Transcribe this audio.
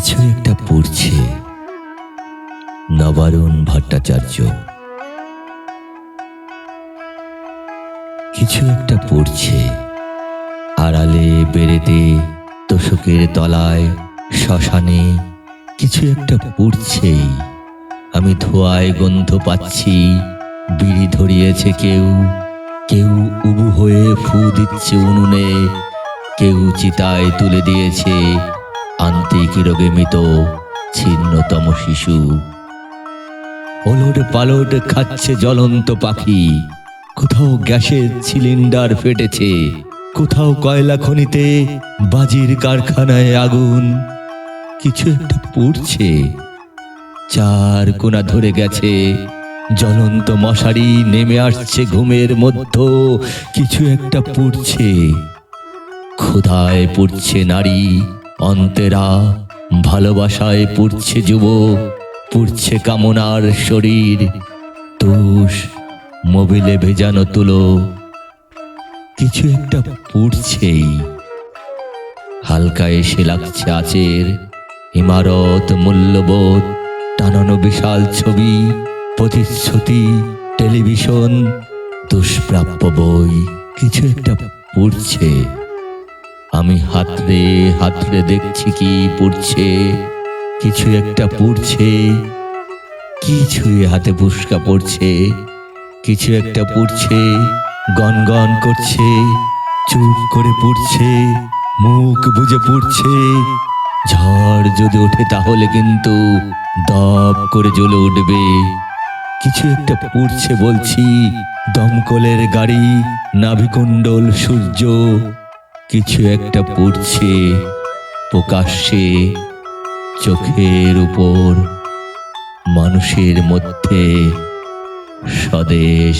কিছু একটা পড়ছে। নবারুণ ভট্টাচার্য। কিছু একটা পড়ছে। আড়ালে বেড়েতে তোষকের তলায়, শ্মশানে কিছু একটা পড়ছেই আমি ধোয়ায় গন্ধ পাচ্ছি, বিড়ি ধরিয়েছে কেউ। কেউ উবু হয়ে ফু দিচ্ছে উনুনে, কেউ চিতায় তুলে দিয়েছে আন্তিক রোগে মৃত ছিন্নতম শিশু। ওলট পালট খাচ্ছে জ্বলন্ত পাখি। কোথাও গ্যাসের সিলিন্ডার ফেটেছে। কোথাও কয়লা খনিতে বাজির কারখানায় আগুন। কিছু একটা পড়ছে। চার কোনা ধরে গেছে। জ্বলন্ত মশারি নেমে আসছে ঘুমের মধ্য। কিছু একটা পড়ছে। ক্ষুধায় পড়ছে নারী। অন্তেরা ভালোবাসায় পড়ছে যুবক, পড়ছে কামনার শরীর। তুষ, মোবিলে ভেজানো তুলো। কিছু একটা পড়ছেই। হালকা এসে লাগছে আচের। ইমারত, মূল্যবোধ, টানানো বিশাল ছবি প্রতিশ্রুতি টেলিভিশন, দুষ্প্রাপ্য বই। কিছু একটা পড়ছে। আমি হাতড়ে হাতড়ে দেখছি কি পড়ছে। কিছু একটা পড়ছে। কি ছুঁয়ে হাতে পুষ্কা পড়ছে। কিছু একটা পড়ছে। গন গন করছে। চুপ করে পড়ছে। মুখ বুঝে পড়ছে। ঝড় যদি ওঠে তাহলে কিন্তু দপ করে জ্বলে উঠবে। কিছু একটা পড়ছে বলছি। দমকলের গাড়ি, নাভিকুণ্ডল, সূর্য। কিছু একটা পড়ছে প্রকাশ্যে চোখের উপর মানুষের মধ্যে স্বদেশ।